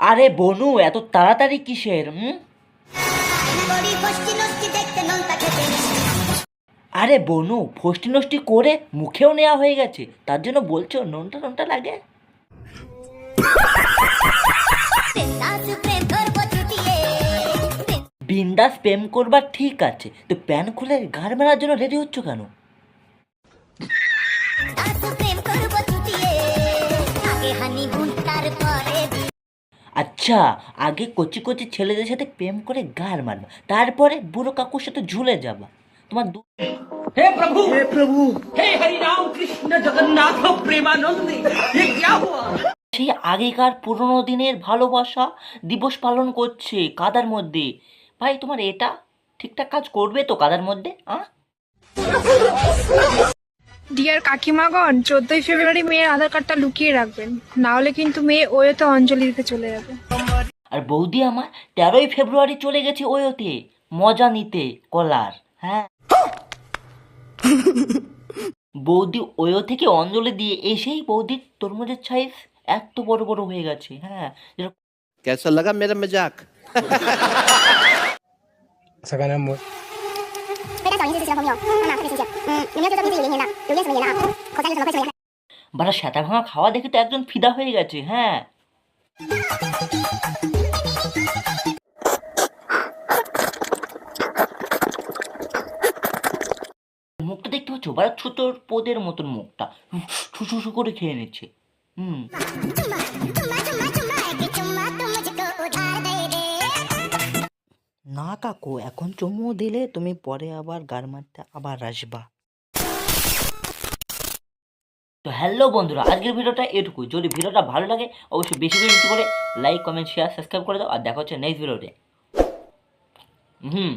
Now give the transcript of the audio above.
আরে বনু এত তাড়াতাড়ি কিসের হুম? আরে বনু ফষ্টি নষ্টি করে মুখেও নেওয়া হয়ে গেছে তার জন্য বলছো নোনটা নোনটা লাগে? বিন্দাস প্রেম করবার ঠিক আছে তো প্যান খুলে গাড় মেলার জন্য রেডি হচ্ছ কেন? প্রেম করব আগে হানিমুন তারপরে। আচ্ছা আগে কচি কচি ছেলেদের সাথে প্রেম করে গাড় মারবা তারপরে বুড়ো কাকুর সাথে ঝুলে যাবা তোমার দু हे प्रभु हे प्रभु हे हरि राम कृष्ण जगन्नाथ प्रेमानंद ये क्या हुआ সেই আগেকার পুরোনো দিনের ভালোবাসা দিবস পালন করছে কাদার মধ্যে ভাই তোমার এটা ঠিকঠাক কাজ করবে তো কাদার মধ্যে আ ডিয়ার কাকিমাগণ চোদ্দই ফেব্রুয়ারি মেয়ের আধার কার্ডটা লুকিয়ে রাখবেন। না হলে কিন্তু মেয়ে ওয়েতে অঞ্জলি দিতে চলে যাবে। আর বৌদি আমার তেরোই ফেব্রুয়ারি চলে গেছে ওয়েতে। মজা নিতে কলার হ্যাঁ? বৌদি ওয়ো থেকে অঞ্জলি দিয়ে এসেই বৌদির তরমুজের সাইজ এত বড় বড় হয়ে গেছে হ্যাঁ? কেসা লাগা মেরা মজাক? আচ্ছা, সেখানে 非常小心这是什么朋友？妈妈特别亲切。嗯，有没有觉得鼻子有炎炎的？有验什么炎的啊？口腔有什么会什么炎？ বারা সেটা ভাঙা খাওয়া দেখে তো একজন ফিদা হয়ে গেছে হ্যাঁ মুখটা দেখতে পাচ্ছ বারা ছোটোর পোদের মতন মুখটা ঠুসু করে খেয়ে নিচ্ছে হুম কাকু, এখন চুমু দিলে তুমি পরে আবার গার মারতে আবার আসবা। তো হ্যালো বন্ধুরা, আজকের ভিডিওটা এটুকুই। যদি ভিডিওটা ভালো লাগে, অবশ্যই বেশি বেশি করে লাইক কমেন্ট শেয়ার সাবস্ক্রাইব করে দাও। আর দেখা হচ্ছে নেক্সট ভিডিওতে হুম।